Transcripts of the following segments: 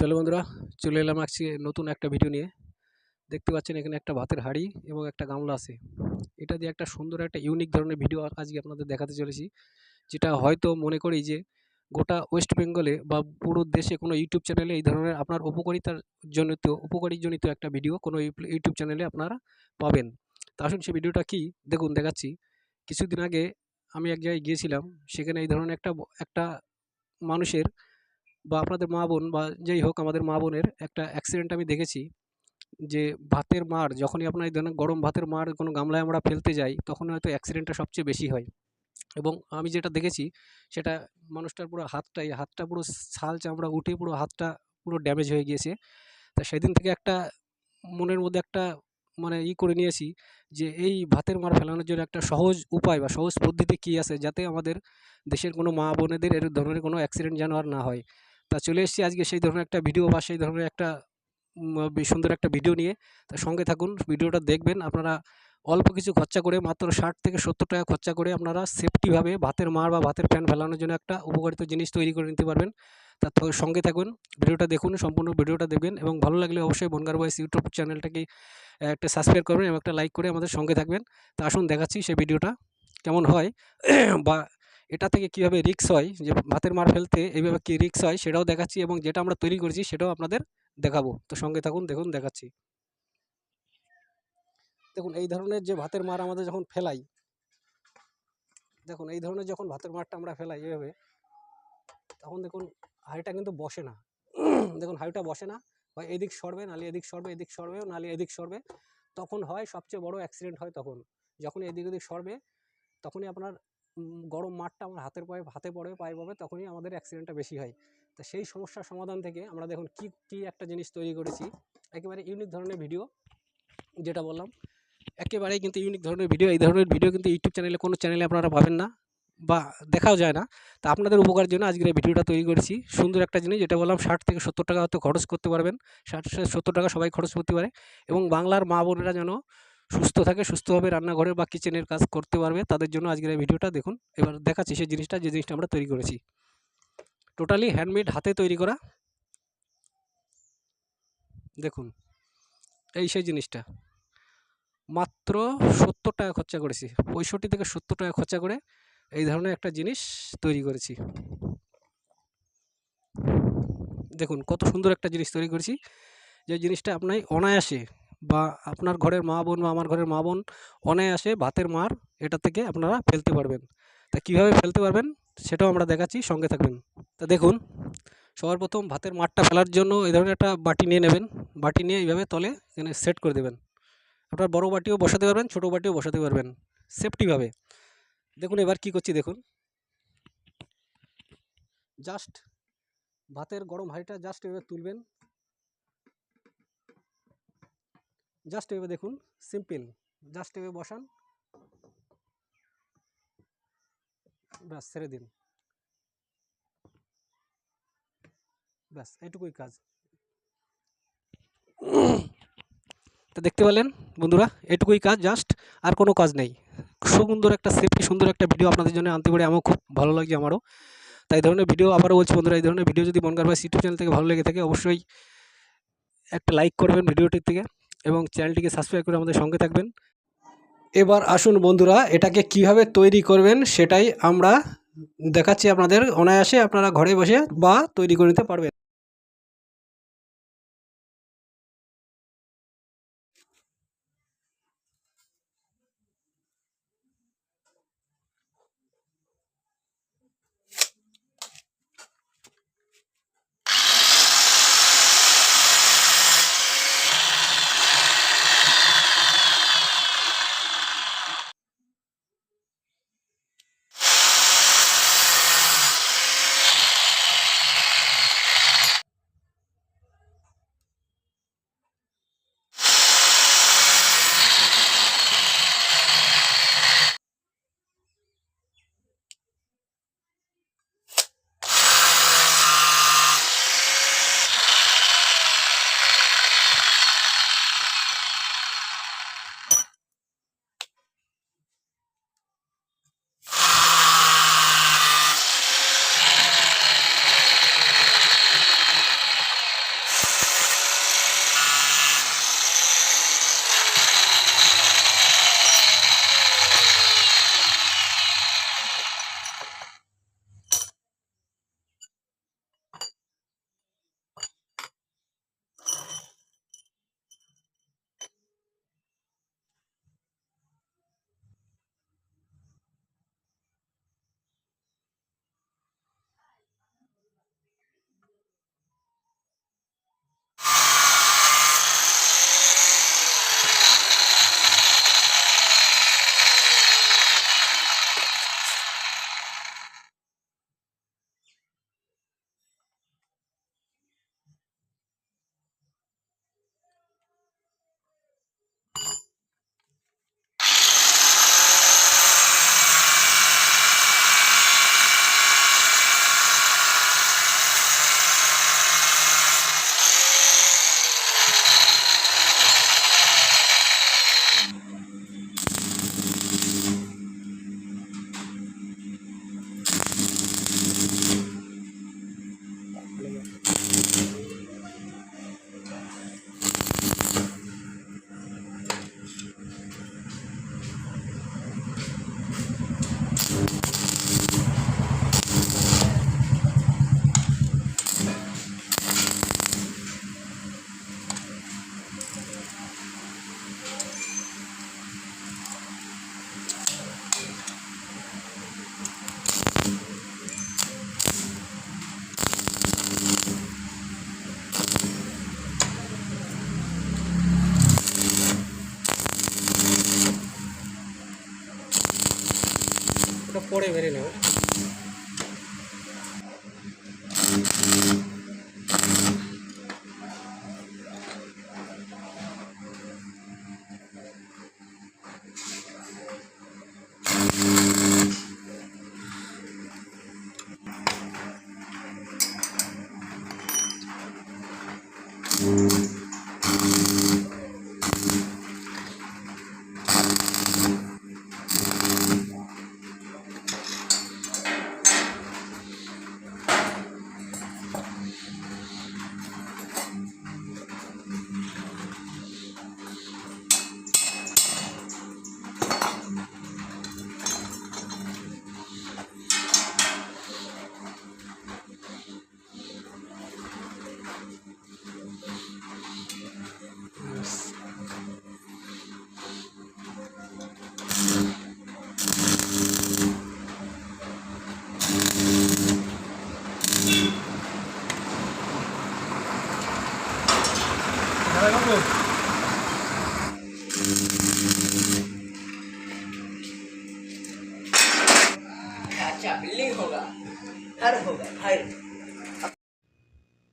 তাহলে বন্ধুরা, চলে এলাম আজকে নতুন একটা ভিডিও নিয়ে। দেখতে পাচ্ছেন এখানে একটা ভাতের হাঁড়ি এবং একটা গামলা আছে। এটা দিয়ে একটা সুন্দর একটা ইউনিক ধরনের ভিডিও আজকে আপনাদের দেখাতে চলেছি। যেটা হয়তো মনে করি যে গোটা ওয়েস্ট বেঙ্গলে বা পুরো দেশে কোনো ইউটিউব চ্যানেলে এই ধরনের আপনার উপকারিতার জনিত, উপকারীজনিত একটা ভিডিও কোনো ইউটিউব চ্যানেলে আপনারা পাবেন। তা আসুন সেই ভিডিওটা কি? দেখুন, দেখাচ্ছি। কিছুদিন আগে আমি এক জায়গায় গিয়েছিলাম। সেখানে এই ধরনের একটা একটা মানুষের বা আপনাদের মা বোন বা যেই হোক আমাদের মা বোনের একটা অ্যাক্সিডেন্ট আমি দেখেছি, যে ভাতের মার, যখনই আপনার এই ধরনের গরম ভাতের মার কোনো গামলায় আমরা ফেলতে যাই, তখন হয়তো অ্যাক্সিডেন্টটা সবচেয়ে বেশি হয়। এবং আমি যেটা দেখেছি, সেটা মানুষটার পুরো হাতটাই, হাতটা পুরো ছাল চামড়া উঠে পুরো হাতটা পুরো ড্যামেজ হয়ে গিয়েছে। তা সেদিন থেকে একটা মনের মধ্যে একটা মানে ই করে নিয়েছি, যে এই ভাতের মার ফেলানোর জন্য একটা সহজ উপায় বা সহজ পদ্ধতি কী আছে, যাতে আমাদের দেশের কোনো মা বোনেদের এর ধরনের কোনো অ্যাক্সিডেন্ট যেন আর না হয়। তা চলে এসেছি আজকে সেই ধরনের একটা ভিডিও বা সেই ধরনের একটা সুন্দর একটা ভিডিও নিয়ে। তা সঙ্গে থাকুন ভিডিওটা দেখবেন। আপনারা অল্প কিছু খরচা করে, মাত্র ষাট থেকে সত্তর টাকা খরচা করে আপনারা সেফটিভাবে ভাতের মার বা ভাতের ফ্যান ফেলানোর জন্য একটা উপকারিত জিনিস তৈরি করে নিতে পারবেন। তা সঙ্গে থাকুন ভিডিওটা দেখুন, সম্পূর্ণ ভিডিওটা দেখবেন এবং ভালো লাগলে অবশ্যই বনগার বয়স ইউটিউব চ্যানেলটাকে একটা সাবস্ক্রাইব করবেন এবং একটা লাইক করে আমাদের সঙ্গে থাকবেন। তা আসুন দেখাচ্ছি সেই ভিডিওটা কেমন হয়। বা এটা থেকে কীভাবে রিক্স হয়? যে ভাতের মার ফেলতে এইভাবে কী রিক্স হয়? সেটাও দেখাচ্ছি এবং যেটা আমরা তৈরি করেছি সেটাও আপনাদের দেখাবো। তো সঙ্গে থাকুন, দেখুন, দেখাচ্ছি। দেখুন, এই ধরনের যে ভাতের মার আমাদের যখন ফেলাই, দেখুন, এই ধরনের যখন ভাতের মারটা আমরা ফেলাই এভাবে তখন দেখুন, হাঁড়িটা কিন্তু বসে না। দেখুন, হাঁড়িটা বসে না। হয় এদিক সরবে নালে এদিক সরবে এদিক সরবে নালে এদিক সরবে। তখন হয় সবচেয়ে বড় অ্যাক্সিডেন্ট হয় তখন। যখন এদিক ওদিক সরবে, তখনই আপনার গরম মাঠটা আমার হাতের পায়ে, হাতে পড়ে, পায়ে পড়বে তখনই আমাদের অ্যাক্সিডেন্টটা বেশি হয়। তো সেই সমস্যার সমাধান থেকে আমরা দেখুন কি কি একটা জিনিস তৈরি করেছি। একেবারে ইউনিক ধরনের ভিডিও যেটা বললাম। একেবারেই কিন্তু ইউনিক ধরনের ভিডিও এই ধরনের ভিডিও কিন্তু ইউটিউব চ্যানেলে কোনো চ্যানেলে আপনারা পাবেন না বা দেখাও যায় না। তা আপনাদের উপকারের জন্য আজকের এই ভিডিওটা তৈরি করেছি। সুন্দর একটা জিনিস, যেটা বললাম, ষাট থেকে সত্তর টাকা হয়তো খরচ করতে পারবেন। ষাট সত্তর টাকা সবাই খরচ করতে পারে। এবং বাংলার মা বোনেরা যেন সুস্থ থাকে, সুস্থভাবে রান্নাঘরের বা কিচেনের কাজ করতে পারবে, তাদের জন্য আজকের এই ভিডিওটা দেখুন। এবার দেখাচ্ছি সেই জিনিসটা, যে জিনিসটা আমরা তৈরি করেছি। টোটালি হ্যান্ডমেড হাতে তৈরি করা। দেখুন, এই সেই জিনিসটা। মাত্র সত্তর টাকা খরচা করেছি, পঁয়ষট্টি থেকে সত্তর টাকা খরচা করে এই ধরনের একটা জিনিস তৈরি করেছি। দেখুন, কত সুন্দর একটা জিনিস তৈরি করেছি। যে জিনিসটা আপনার অনায়াসে বা আপনার ঘরের মা বোন বা আমার ঘরের মা বোন অনায়াসে ভাতের মার এটা থেকে আপনারা ফেলতে পারবেন। তা কীভাবে ফেলতে পারবেন সেটাও আমরা দেখাচ্ছি, সঙ্গে থাকবেন। তা দেখুন সবার প্রথম ভাতের মারটা ফেলার জন্য এই ধরনের একটা বাটি নিয়ে নেবেন। বাটি নিয়ে এইভাবে তলে এখানে সেট করে দেবেন। আপনার বড় বাটিও বসাতে পারবেন, ছোটো বাটিও বসাতে পারবেন সেফটিভাবে। দেখুন এবার কি করছি, দেখুন। জাস্ট ভাতের গরম হাঁড়িটা জাস্ট এভাবে তুলবেন। জাস্ট এভাবে দেখুন সিম্পল জাস্ট এভাবে বসান। ব্যাস, ছেড়ে দিন। ব্যাস, এটুকুই কাজ। তো দেখতে পেলেন বন্ধুরা, এটুকুই কাজ জাস্ট আর কোনো কাজ নেই। সুন্দর একটা সেফটি সুন্দর একটা ভিডিও আপনাদের জন্য আনতে পারে, আমার খুব ভালো লাগছে আমারও। তাই ধরনের ভিডিও আবারও বলছি বন্ধুরা, এই ধরনের ভিডিও যদি মনকার ভাই ইউটিউব চ্যানেল থেকে ভালো লেগে থাকে, অবশ্যই একটা লাইক করবেন ভিডিওটির থেকে। এবং চ্যানেলটিকে সাবস্ক্রাইব করে আমাদের সঙ্গে থাকবেন। এবার আসুন বন্ধুরা, এটাকে কীভাবে তৈরি করবেন সেটাই আমরা দেখাচ্ছি আপনাদের। অনায়াসে আপনারা ঘরে বসে বা তৈরি করে নিতে পারবেন।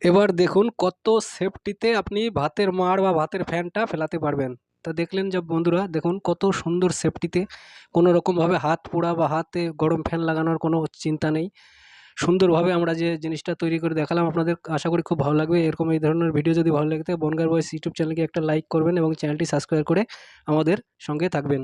এবার দেখুন কত সেফটিতে আপনি ভাতের মাড় বা ভাতের ফ্যানটা ফেলাতে পারবেন তা দেখলেন যা বন্ধুরা, দেখুন কত সুন্দর সেফটিতে কোনো রকমভাবে হাত পোড়া বা হাতে গরম ফ্যান লাগানোর কোনো চিন্তা নেই। সুন্দরভাবে আমরা যে জিনিসটা তৈরি করে দেখালাম আপনাদের, আশা করি খুব ভালো লাগবে। এরকম এই ধরনের ভিডিও যদি ভালো লাগে থাকে, বনগার বয়স ইউটিউব চ্যানেলকে একটা লাইক করবেন এবং চ্যানেলটি সাবস্ক্রাইব করে আমাদের সঙ্গে থাকবেন।